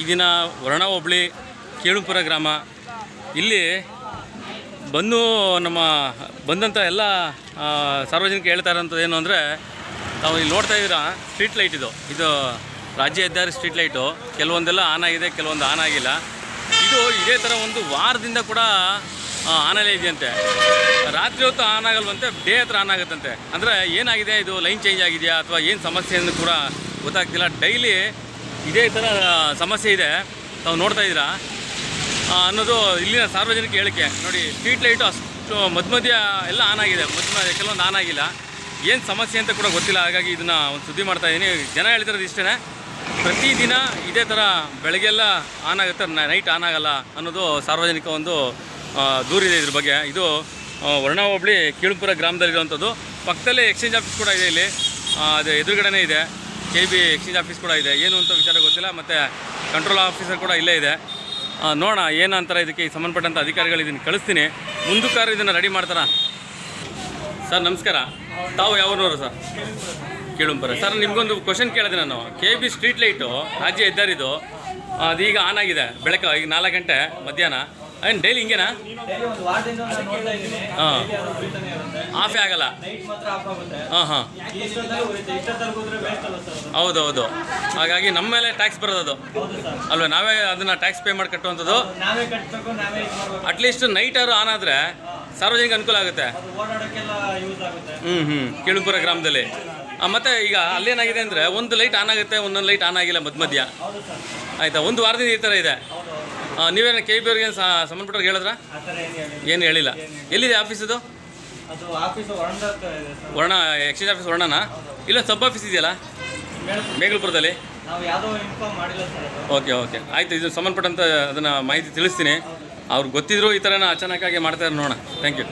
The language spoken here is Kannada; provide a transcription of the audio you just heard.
ಈ ದಿನ ವರ್ಣ ಹೋಬಳಿ ಕೇಳುಪುರ ಗ್ರಾಮ, ಇಲ್ಲಿ ಬಂದು ನಮ್ಮ ಬಂದಂಥ ಎಲ್ಲ ಸಾರ್ವಜನಿಕ ಹೇಳ್ತಾ ಇರೋಂಥದ್ದು ಏನು ಅಂದರೆ ನಾವು ಇಲ್ಲಿ ನೋಡ್ತಾ ಇದ್ದೀರಾ, ಸ್ಟ್ರೀಟ್ ಲೈಟ್ ಇದು. ಇದು ರಾಜ್ಯ ಹೆದ್ದಾರಿ ಸ್ಟ್ರೀಟ್ ಲೈಟು. ಕೆಲವೊಂದೆಲ್ಲ ಆನ್ ಆಗಿದೆ, ಕೆಲವೊಂದು ಆನ್ ಆಗಿಲ್ಲ. ಇದು ಇದೇ ಥರ ಒಂದು ವಾರದಿಂದ ಕೂಡ ಆನಲ್ಲೇ ಇದೆಯಂತೆ. ರಾತ್ರಿ ಹೊತ್ತು ಆನ್ ಆಗಲ್ವಂತೆ, ಡೇ ಹತ್ರ ಆನ್ ಆಗುತ್ತಂತೆ. ಅಂದರೆ ಏನಾಗಿದೆ, ಇದು ಲೈನ್ ಚೇಂಜ್ ಆಗಿದೆಯಾ, ಅಥವಾ ಏನು ಸಮಸ್ಯೆ ಅಂತ ಕೂಡ ಗೊತ್ತಾಗ್ತಿಲ್ಲ. ಡೈಲಿ ಇದೇ ಥರ ಸಮಸ್ಯೆ ಇದೆ. ತಾವು ನೋಡ್ತಾ ಇದ್ದೀರಾ? ಅನ್ನೋದು ಇಲ್ಲಿನ ಸಾರ್ವಜನಿಕ ಹೇಳಿಕೆ. ನೋಡಿ, ಸ್ಟ್ರೀಟ್ ಲೈಟು ಅಷ್ಟು ಮಧ್ಯ ಮಧ್ಯ ಎಲ್ಲ ಆನ್ ಆಗಿದೆ. ಮಧ್ಯ ಕೆಲವೊಂದು ಆನ್ ಆಗಿಲ್ಲ. ಏನು ಸಮಸ್ಯೆ ಅಂತ ಕೂಡ ಗೊತ್ತಿಲ್ಲ. ಹಾಗಾಗಿ ಇದನ್ನು ಒಂದು ಸುದ್ದಿ ಮಾಡ್ತಾ ಇದ್ದೀನಿ. ಜನ ಹೇಳ್ತಿರೋದು ಇಷ್ಟೇ ಪ್ರತಿದಿನ ಇದೇ ಥರ ಬೆಳಗ್ಗೆಲ್ಲ ಆನ್ ಆಗುತ್ತೆ. ನೈಟ್ ಆನ್ ಆಗಲ್ಲ ಅನ್ನೋದು ಸಾರ್ವಜನಿಕ ಒಂದು ದೂರಿದೆ ಇದ್ರ ಬಗ್ಗೆ. ಇದು ವರ್ಣ ಹೋಬಳಿ ಕೀಳುಪುರ ಗ್ರಾಮದಲ್ಲಿರುವಂಥದ್ದು. ಪಕ್ಕದಲ್ಲೇ ಎಕ್ಸ್ಚೇಂಜ್ ಆಫೀಸ್ ಕೂಡ ಇದೆ ಇಲ್ಲಿ. ಅದು ಎದುರುಗಡೆನೇ ಇದೆ. ಕೆ ಬಿ ಎಕ್ಸ್ಚೇಂಜ್ ಆಫೀಸ್ ಕೂಡ ಇದೆ. ಏನು ಅಂತ ವಿಚಾರ ಗೊತ್ತಿಲ್ಲ, ಮತ್ತು ಕಂಟ್ರೋಲ್ ಆಫೀಸರ್ ಕೂಡ ಇಲ್ಲೇ ಇದೆ. ನೋಡೋಣ ಏನಂತಾರೆ ಇದಕ್ಕೆ ಈ ಸಂಬಂಧಪಟ್ಟಂಥ ಅಧಿಕಾರಿಗಳು ಇದನ್ನು ಕಳಿಸ್ತೀನಿ. ಮುಂದಕ್ಕಾರು ಇದನ್ನು ರೆಡಿ ಮಾಡ್ತಾರಾ? ಸರ್ ನಮಸ್ಕಾರ. ತಾವು ಯಾವನವರು ಸರ್ ಕೇಳುಂಪರ. ಸರ್ ನಿಮಗೊಂದು ಕ್ವಶನ್ ಕೇಳಿದೆ ನಾನು. ಕೆ ಬಿ ಸ್ಟ್ರೀಟ್ ಲೈಟು ರಾಜ್ಯ ಹೆದ್ದಾರಿದು. ಅದೀಗ ಆನ್ ಆಗಿದೆ. ಬೆಳಕ ಈಗ ನಾಲ್ಕು ಗಂಟೆ ಮಧ್ಯಾಹ್ನ. ಏನು ಡೈಲಿ ಹಿಂಗೇನಾ? ಹಾಂ. ಆಫೇ ಆಗಲ್ಲ. ಹಾಂ ಹಾಂ. ಹೌದೌದು ಹಾಗಾಗಿ ನಮ್ಮ ಮೇಲೆ ಟ್ಯಾಕ್ಸ್ ಬರೋದು ಅಲ್ವಾ ನಾವೇ ಅದನ್ನು ಟ್ಯಾಕ್ಸ್ ಪೇ ಮಾಡಿ ಕಟ್ಟುವಂಥದ್ದು ಅಟ್ಲೀಸ್ಟ್ ನೈಟ್ ಆರು ಆನ್ ಆದರೆ ಸಾರ್ವಜನಿಕ ಅನುಕೂಲ ಆಗುತ್ತೆ. ಹ್ಞೂ ಹ್ಞೂ ಕೇಳುಪುರ ಗ್ರಾಮದಲ್ಲಿ. ಮತ್ತೆ ಈಗ ಅಲ್ಲೇನಾಗಿದೆ ಅಂದರೆ ಒಂದು ಲೈಟ್ ಆನ್ ಆಗುತ್ತೆ ಒಂದೊಂದು ಲೈಟ್ ಆನ್ ಆಗಿಲ್ಲ ಮಧ್ಯ ಮಧ್ಯ. ಆಯಿತಾ? ಒಂದು ವಾರದಿಂದ ಈ ಥರ ಇದೆ. ನೀವೇನು ಕೆ ಬಿ ಅವ್ರಿಗೆ ಸಂಬಂಧಪಟ್ಟವ್ರಿಗೆ ಹೇಳಿದ್ರಾ? ಏನು ಹೇಳಿ ಏನು ಹೇಳಿಲ್ಲ. ಎಲ್ಲಿದೆ ಆಫೀಸ್ ಇದು? ವರ್ಣ ಎಕ್ಸ್ಚೇಂಜ್ ಆಫೀಸ್ ವರ್ಣನ? ಇಲ್ಲ ಸಬ್ ಆಫೀಸ್ ಇದೆಯಲ್ಲ? ಮೇಗಲ್ಪುರದಲ್ಲಿ ಓಕೆ ಓಕೆ. ಆಯಿತು ಇದು ಸಂಬಂಧಪಟ್ಟಂಥ ಅದನ್ನು ಮಾಹಿತಿ ತಿಳಿಸ್ತೀನಿ. ಅವ್ರಿಗೆ ಗೊತ್ತಿದ್ರು ಈ ಥರನ ಅಚಾನಕ್ಕಾಗಿ ಮಾಡ್ತಾರೆ ನೋಡೋಣ. Thank you